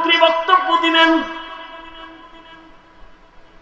প্রধানমন্ত্রী বক্তব্য দিবেন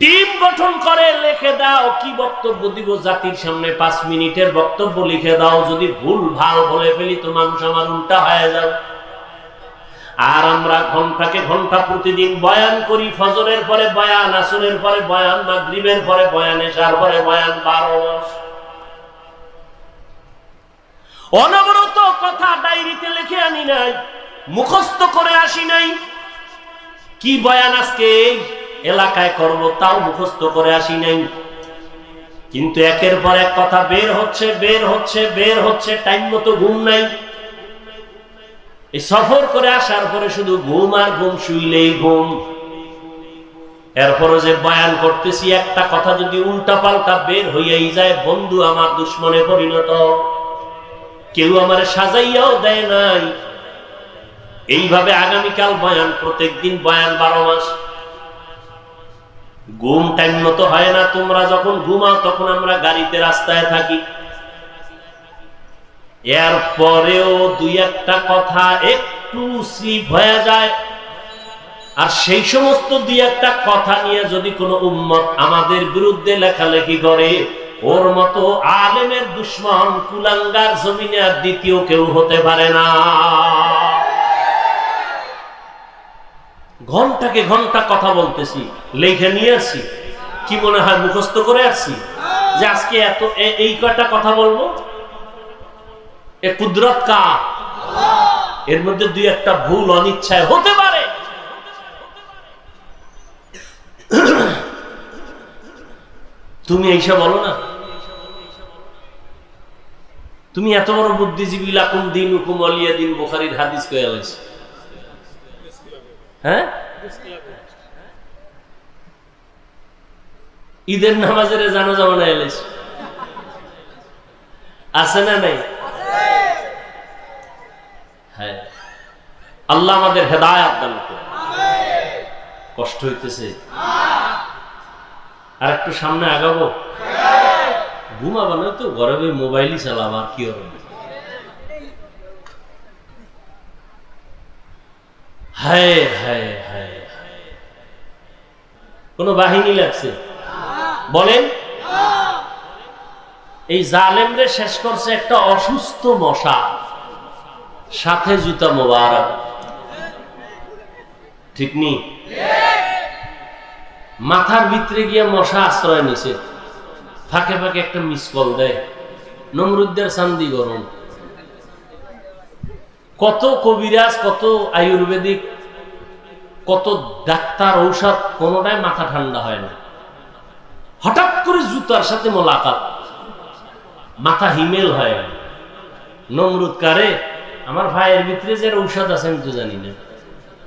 টিম গঠন করে, লিখে দাও, কি বক্তব্য দিব জাতির সামনে? পাঁচ মিনিটের বক্তব্য লিখে দাও, যদি ভুল, ভালো বলে ফেলি তো মানুষ আমার উল্টা হয়ে যাও আর আমরা ঘন্টাকে ঘণ্টা প্রতিদিন বয়ান করি, ফজরের পরে বয়ান, আসরের পরে বয়ান, মাগরিবের পরে বয়ান এসার পরে বয়ান, বারো মাস অনবরত কথা ডায়েরিতে লিখে আনি নাই, মুখস্থ করে আসি নাই। কি বয়ান আজকে? এলাকায় করব তাও মুখস্থ করে আসি নাই। কিন্তু একের পর এক কথা, বের হচ্ছে বের হচ্ছে বের হচ্ছে, টাইম মতো ঘুম নাই। সফর করে আসার পরে শুধু ঘুম আর ঘুম শুইলেই ঘুম। এরপরে যে বয়ান করতেছি, একটা কথা যদি উল্টা পাল্টা বের হইয়াই যায়, বন্ধু আমার দুশ্মনে পরিণত। কেউ আমার সাজাইয়াও দেয় নাই। এইভাবে আগামীকাল বয়ান প্রত্যেক দিন বয়ান বারো মাস। ঘুম টাইম মতো হয় না, তোমরা যখন ঘুমাও তখন আমরা গাড়িতে রাস্তায় থাকি। এর পরেও দুই একটা কথা একটু স্লিপ হয়ে যায়। আর সেই সমস্ত দুই একটা কথা নিয়ে যদি কোনো উম্মত আমাদের বিরুদ্ধে লেখালেখি করে, ওর মতো আলেমের দুশ্মন কুলাঙ্গার জমিনে আর দ্বিতীয় কেউ হতে পারে না। ঘন্টাকে ঘণ্টা কথা বলতেছি, লেখে নিয়ে আসছি কি মনে হয় মুখস্থ করে আসছি যে আজকে এত এই কয়টা কথা বলব? এ কুদরত কা এর মধ্যে দুই একটা ভুল, অনিচ্ছায় হতে পারে। তুমি এইসব বলো না। তুমি এত বড় বুদ্ধিজীবী, লাকুম দিন হুকুম অলিয়া দিন, বোখারির হাদিস কয়ে লাইছো হ্যাঁ? ঈদের নামাজের জানো জামানা এলেছ আছে না নাই? হ্যাঁ। আল্লাহ আমাদের হেদায়াত দান কষ্ট হইতেছে। আর একটু সামনে আগাবো? ঘুমাবা না তো গরমে মোবাইলই চালাবা, আর কি হবে? কোন বাহিনী লাগছে? বলেন। এই জালেমরে শেষ করছে একটা অসুস্থ মশা। সাথে জুতা মোবারক। ঠিক নি? মাথার ভিতরে গিয়ে মশা আশ্রয় নিছে। ফাঁকে ফাঁকে একটা মিস কল দেয়। নমরুদ্দের সান্দি গরম। কত কবিরাজ, কত আয়ুর্বেদিক, কত ডাক্তার ঔষধ, কোনোটাই মাথা ঠান্ডা হয় না। হঠাৎ করে জুতার সাথে মোলাকাত। মাথা হিমেল হয়। নমরুদ কারে, আমার ভাইয়ের ভিতরে যে ঔষধ আছে, আমি তো জানি না।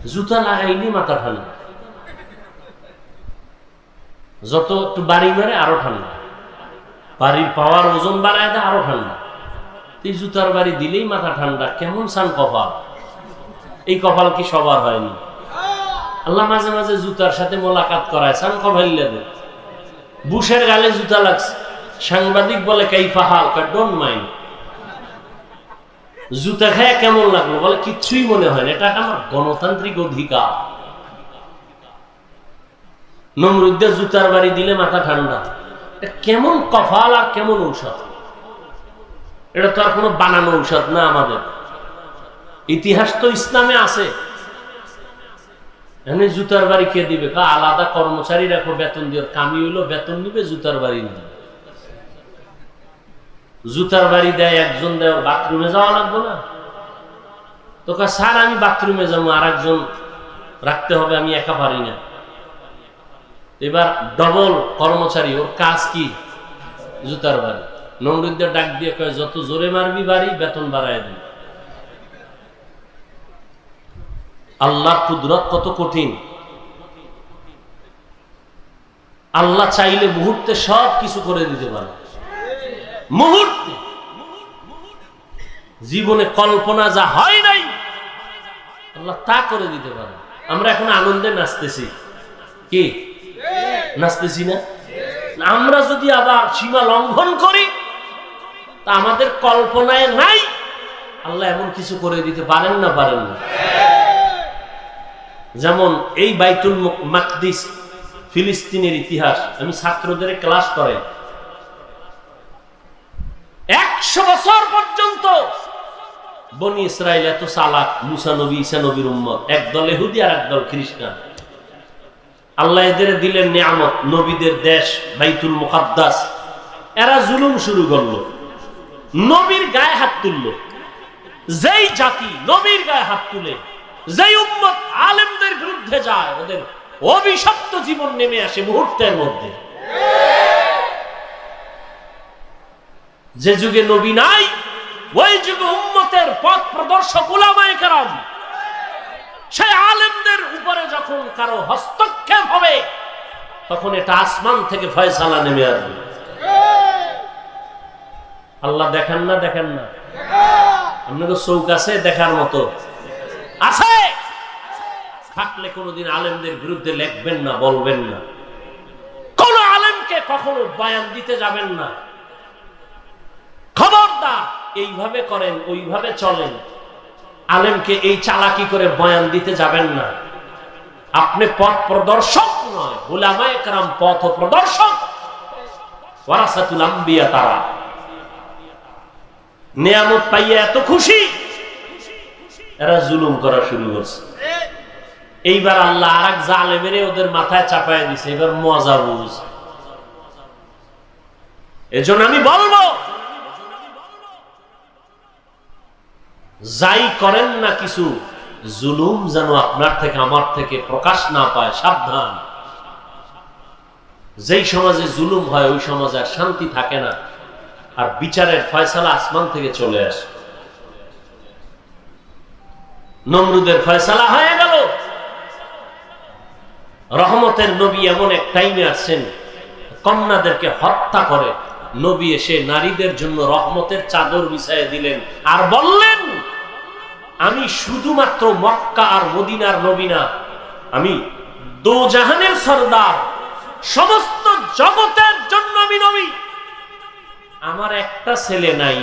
জুতা লাগাইনি মাথা ঠান্ডা। যত একটু বাড়ি মারে আরও ঠান্ডা। বাড়ির পাওয়ার ওজন বাড়ায় আরও ঠান্ডা। এই জুতার বাড়ি দিলেই মাথা ঠান্ডা, কেমন সান কপাল? এই কপাল কি সবার হয়নি? আল্লাহ মাঝে মাঝে জুতার সাথে মোলাকাত করায় সান কপাইল্লা দেয় বুশের গালে জুতা লাগছে। সাংবাদিক বলে, কাইফা হাল? ডোন্ট মাইন্ড জুতা খায় কেমন লাগল? বলে, কিচ্ছুই মনে হয় না, এটা আমার গণতান্ত্রিক অধিকার। নমরুদ্দে জুতার বাড়ি দিলে মাথা ঠান্ডা। কেমন কফাল আর কেমন ঔষধ? এটা তো আর কোনো বানানো ঔষধ না আমাদের। ইতিহাস তো ইসলামে আছে। এখানে জুতার বাড়ি কে দিবে? আলাদা কর্মচারী রাখো বেতন দিয়ে কামি হইল, বেতন নিবে, জুতার বাড়ি নিবে। জুতার বাড়ি দেয়, একজন দেয় বাথরুমে যাওয়া লাগবে না। তো স্যার, আমি বাথরুমে যাব আর একজন রাখতে হবে, আমি একা পারি না। এবার ডবল কর্মচারী, ওর কাজ কি? জুতার বাড়ি। নমরুদ্দের ডাক দিয়ে কয়, যত জোরে মারবি বাড়ি, বেতন বাড়ায় দিবি। আল্লাহ কুদরত কত কঠিন। আল্লাহ চাইলে মুহূর্তে সব কিছু করে দিতে পারে। মুহূর্তে। জীবনে কল্পনা যা হয় নাই, আল্লাহ তা করে দিতে পারে। আমরা এখন আনন্দে নাচতেছি। কি? নাচতেছি না? আমরা যদি আবার সীমা লঙ্ঘন করি আমাদের কল্পনায় নাই। আল্লাহ এমন কিছু করে দিতে পারেন না পারেন না। যেমন এই বাইতুল মুক- মাকদিস, ফিলিস্তিনের ইতিহাস, আমি ছাত্রদের ক্লাস করে একশো বছর পর্যন্ত বনি ইসরায়েল এত চালাক, মুসা নবী উম্মত একদল এহুদি আর একদল খ্রিস্টান। আল্লাহ এদের দিলেন নিয়ামত, নবীদের দেশ বাইতুল মুকাদ্দাস। এরা জুলুম শুরু করল। নবীর গায়ে হাত তুললো। যেই জাতি নবীর গায়ে হাত তুলে, যেই উম্মত আলেমদের বিরুদ্ধে যায়, ওদের অভিশপ্ত জীবন নেমে আসে মুহূর্তের মধ্যে। যে যুগে নবী নাই, ওই যুগে উম্মতের পথ প্রদর্শক উলামায়ে কেরাম। সেই আলেমদের উপরে যখন কারও হস্তক্ষেপ হবে, তখন এটা আসমান থেকে ফয়সালা নেমে আসবে। আল্লাহ দেখেন না দেখেন না। আপনাকে চৌক আছে, দেখার মতো। আছে! থাকলে কোনোদিন আলেমদের বিরুদ্ধে লেখবেন না, বলবেন না। কোন আলেমকে কখনো বয়ান দিতে যাবেন না। খবরদার, এইভাবে করেন, ওইভাবে চলেন। আলেমকে এই চালাকি করে বয়ান দিতে যাবেন না। আপনি পথ প্রদর্শক নয় গোলামায় কারাম পথ প্রদর্শক। ওয়ারাসাতুল আম্বিয়া তারা। নিয়ামত পাইয়া এত খুশি? এরা জুলুম করা শুরু করছে। এইবার আল্লাহ আর এক জালেমেরে ওদের মাথায় চাপায় দিছে, এবার মজা বুঝ এজন্য আমি বলব, যাই করেন না কিছু, জুলুম যেন আপনার থেকে, আমার থেকে প্রকাশ না পায়, সাবধান। যেই সমাজে জুলুম হয়, ওই সমাজে আর শান্তি থাকে না। আর বিচারের ফয়সালা আসমান থেকে চলে আসে। নমরুদের ফয়সালা হয়ে গেল। রহমতের নবী এমন এক টাইমে আসছেন, কন্যাদেরকে হত্যা করে। নবী এসে নারীদের জন্য রহমতের চাদর বিছায় দিলেন আর বললেন, আমি শুধুমাত্র মক্কা আর মদিনার নবী না, আমি দোজাহানের সর্দার, সমস্ত জগতের জন্য আমি নবী। আমার একটা ছেলে নাই,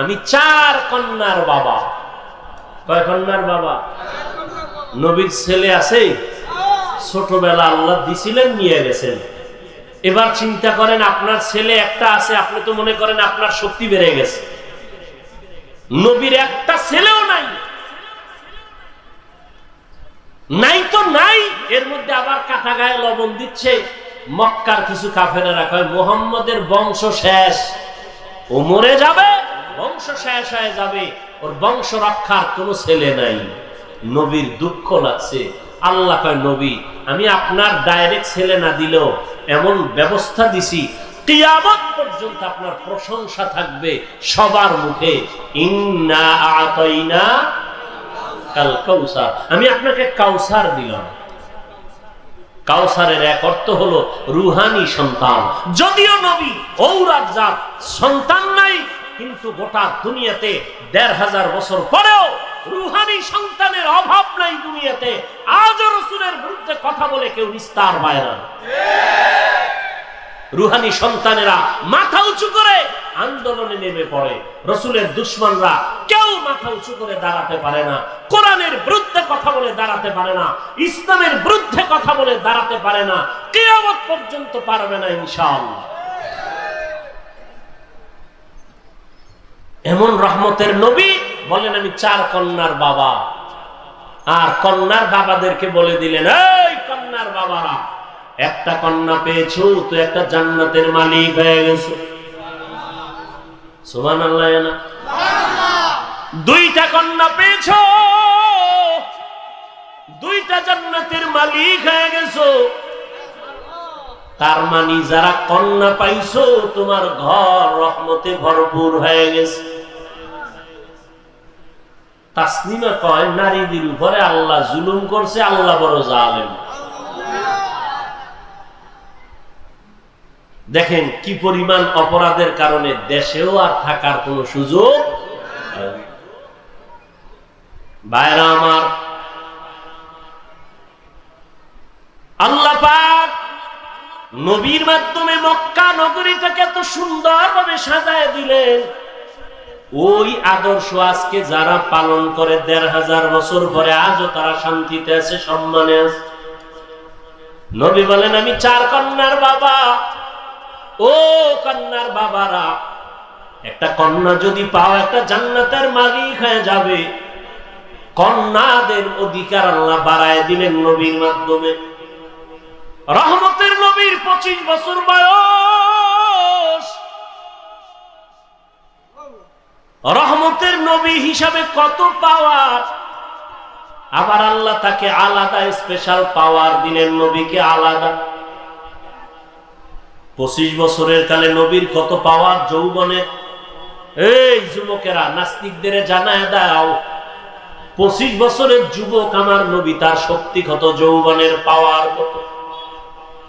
আমি চার কন্যার বাবা। কয় কন্যার বাবা? নবীর ছেলে আছে, ছোটবেলা আল্লাহ দিছিলেন, নিয়ে গেছেন। এবার চিন্তা করেন, আপনার ছেলে একটা আছে, আপনি তো মনে করেন আপনার শক্তি বেড়ে গেছে। নবীর একটা ছেলেও নাই। নাই তো নাই, এর মধ্যে আবার কাটা গায়ে লবণ দিচ্ছে। মক্কার কিছু কাফেরা কয়, মোহাম্মদের বংশ শেষ। ও মরে যাবে, বংশ শেষ হয়ে যাবে। ওর বংশ রক্ষার কোনো ছেলে নাই। নবীর দুঃখ লাগছে। আল্লাহ কয়, নবী, আমি আপনার ডাইরেক্ট ছেলে না দিলেও এমন ব্যবস্থা দিছি, কিয়ামত পর্যন্ত আপনার প্রশংসা থাকবে সবার মুখে। ইন্না আতাইনা কাল কাউসার। আমি আপনাকে কাউসার দিলাম। কাউসারের এক অর্থ হলো রুহানি সন্তান। যদিও নবী ঔরাজ্জাত সন্তান নাই কিন্তু গোটা দুনিয়াতে দেড় হাজার বছর পরেও রুহানি সন্তানের অভাব নাই দুনিয়াতে। আজও রসুলের বিরুদ্ধে কথা বলে কেউ নিস্তার পায় না। রুহানি সন্তানেরা মাথা উঁচু করে আন্দোলনে নেমে পড়ে। রসুলের দুশ্মনরা কেউ মাথা উঁচু করে দাঁড়াতে পারে না। কোরআনের বিরুদ্ধে কথা বলে দাঁড়াতে পারে না। ইসলামের বিরুদ্ধে কথা বলে দাঁড়াতে পারে না। কেয়ামত পর্যন্ত পারবে না ইনশাআল্লাহ। এমন রহমতের নবী বলেন, আমি চার কন্যার বাবা। আর কন্যার বাবাদেরকে বলে দিলেন, এই কন্যার বাবারা, একটা কন্যা পেয়েছ, তো একটা জান্নাতের মালিক হয়ে গেছো। সুমান আল্লাহ না দুইটা কন্যা পেয়েছ দুইটা জান্নাতের মালিক হয়ে গেছো। তার মানে যারা কন্যা পাইছো তোমার ঘর রহমতে ভরপুর হয়ে গেছে। তাসনিমা কয় নারীদের উপরে আল্লাহ জুলুম করছে আল্লাহ বড় জালেম। দেখেন কি পরিমাণ অপরাধের কারণে দেশেও আর থাকার কোনো সুযোগ বাইরা আমার, আল্লাহ পাক নবীর মাধ্যমে মক্কা নগরীটাকে এত সুন্দরভাবে সাজায় দিলেন। ওই আদর্শ আজকে যারা পালন করে দেড় হাজার বছর পরে আজও তারা শান্তিতে আছে, সম্মানে আছে। নবী বলেন, আমি চার কন্যার বাবা। ও কন্যার বাবারা, একটা কন্যা যদি পাও একটা জান্নাতের মালিক হয়ে যাবে। কন্যাদের অধিকার আল্লাহ বাড়ায় দিলেন নবীর মাধ্যমে। রহমতের নবীর পঁচিশ বছর বয়স। রহমতের নবী হিসাবে কত পাওয়ার? আবার আল্লাহ তাকে আলাদা স্পেশাল পাওয়ার দিলেন নবীকে আলাদা। পঁচিশ বছরের কালে নবীর কত পাওয়ার যৌবনে এই যুবকেরা নাস্তিকদের জানায় দাও, পঁচিশ বছরের যুবক আমার নবী, তার শক্তি কত যৌবনের পাওয়ার কত?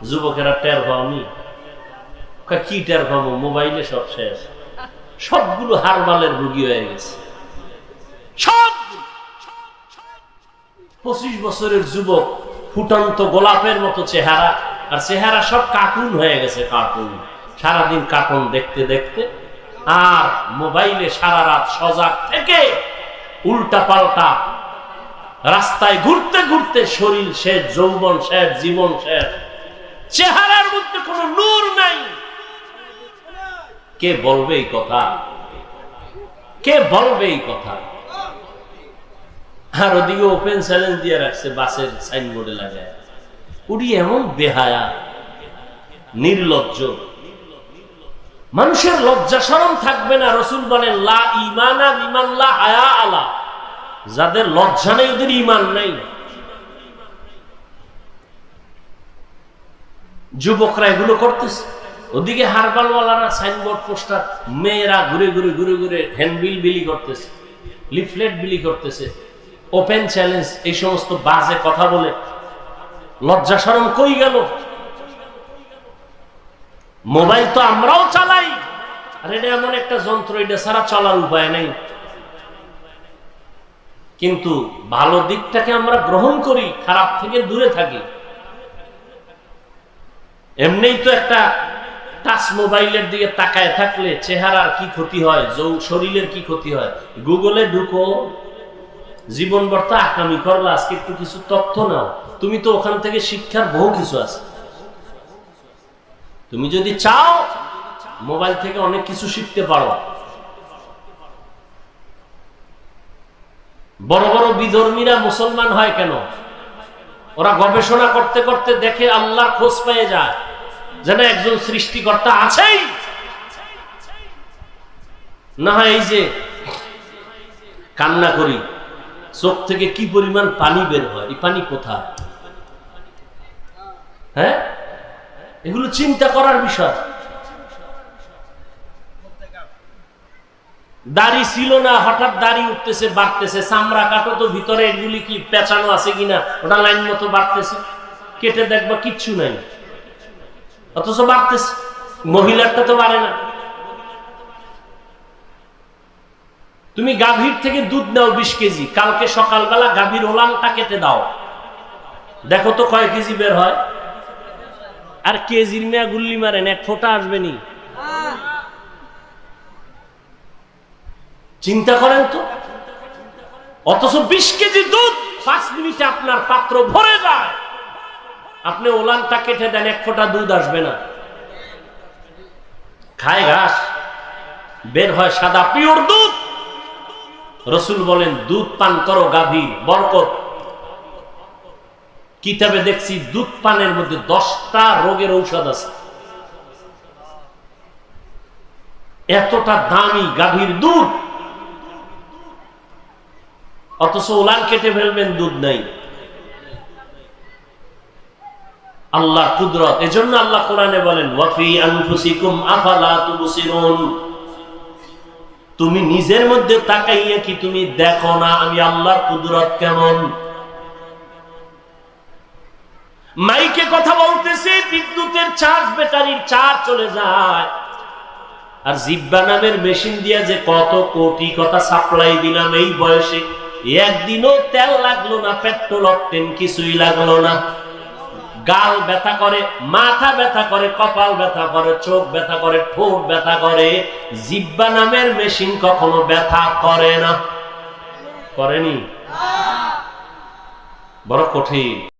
যুবকেরা টের পাওনি কি টের পাবো? মোবাইলে সব শেষ। সবগুলো হারবালের রুগী হয়ে গেছে। সব। পঁচিশ বছরের যুবক ফুটন্ত গোলাপের মতো চেহারা। আর চেহারা সব কার্টুন হয়ে গেছে কার্টুন। সারাদিন কার্টুন দেখতে দেখতে আর মোবাইলে সারা রাত সজাগ থেকে উল্টা পাল্টা রাস্তায় ঘুরতে ঘুরতে শরীর শেষ, যৌবন শেষ, জীবন শেষ। চেহারার মধ্যে কোনো নূর নাই। কে বলবে এই কথা? কে বলবে এই কথা? আর ওদিকে ওপেন চ্যালেঞ্জ দিয়ে রাখছে, বাসের সাইনবোর্ডে লাগায়। উনি এমন বেহায়া, নির্লজ্জ। মানুষের লজ্জা সরম থাকবে না, রসুল বলেন, লা ইমানা বিমান লা হায়া আলা। যাদের লজ্জা নেই, ওদের ইমান নাই। যুবকরা এগুলো করতেছে। ওদিকে হারবালওয়ালারা সাইনবোর্ড, পোস্টার, মেয়েরা ঘুরে ঘুরে ঘুরে ঘুরে হ্যান্ডবিল বিলি করতেছে, লিফলেট বিলি করতেছে, ওপেন চ্যালেঞ্জ, এই সমস্ত বাজে কথা বলে লজ্জা সরম কই গেল? মোবাইল তো আমরাও চালাই। আর এটা এমন একটা যন্ত্র, এটা ছাড়া চলার উপায় নেই। কিন্তু ভালো দিকটাকে আমরা গ্রহণ করি, খারাপ থেকে দূরে থাকি। এমনিই তো একটা টাচ মোবাইলের দিকে তাকায় থাকলে চেহারার কি ক্ষতি হয় শরীরের কি ক্ষতি হয়? গুগলে ঢুকো জীবন বর্তা আকামি করলা, আজকে একটু কিছু তথ্য নাও। তুমি তো ওখান থেকে শিক্ষার বহু কিছু আছে। তুমি যদি চাও, মোবাইল থেকে অনেক কিছু শিখতে পারো। বড় বড় বিধর্মীরা মুসলমান হয় কেন? ওরা গবেষণা করতে করতে দেখে আল্লাহর খোঁজ পেয়ে যায়, যেন একজন সৃষ্টিকর্তা আছেই। না হয় এই যে কান্না করি চোখ থেকে কি পরিমাণ পানি বের হয়? এই পানি কোথায়? হ্যাঁ? এগুলো চিন্তা করার বিষয়। দাড়ি ছিল না, হঠাৎ দাড়ি উঠতেছে, বাড়তেছে। চামড়া কাটো তো ভিতরে এগুলি কি পেঁচানো আছে কিনা? ওটা লাইন মতো বাড়তেছে। কেটে দেখবা কিচ্ছু নাই। অথচ বাড়তেছে। মহিলারটা তো বাড়ে না। তুমি গাভীর থেকে দুধ নাও বিশ কেজি, কালকে সকালবেলা গাভীর ওলানটা কেটে দাও। দেখো তো কয় কেজি বের হয়। আর কেজির মেয়া গুল্লি মারেন, এক ফোঁটা আসবে নি। চিন্তা করেন তো। অথচ বিশ কেজি দুধ পাঁচ মিনিটে আপনার পাত্র ভরে যায়। আপনি ওলানটা কেটে দেন, এক ফোঁটা দুধ আসবে না। খায় ঘাস, বের হয় সাদা পিওর দুধ। রসুল বলেন, দুধ পান করো গাভী বরকত। কিতাবে দেখছি, দুধ পানের মধ্যে দশটা রোগের ঔষধ আছে। এতটা দামি গাভীর দুধ। অথচ ওলান কেটে ফেলবেন, দুধ নাই। আল্লাহ কুদরত। এজন্য আল্লাহ কোরআনে বলেন ওয়াফি আনফুসিকুম আফালা তুবসিরুন? তুমি নিজের মধ্যে তাকাইয়া কি তুমি দেখো না আমি আল্লাহর কুদরত কেমন? মাইকে কথা বলতেছে, বিদ্যুতের চার্জ ব্যাটারির চার্জ চলে যায়। আর জিব্বা নামের মেশিন দিয়ে যে কত কোটি কথা সাপ্লাই দিলাম এই বয়সে। একদিনও তেল লাগল না পেট্রোল অকটেন কিছুই লাগল না। গাল ব্যথা করে, মাথা ব্যথা করে, কপাল ব্যথা করে, চোখ ব্যথা করে, ঠোঁট ব্যথা করে, জিব্বা নামের মেশিন কখনো ব্যথা করে না। করেনি? বড় কঠিন।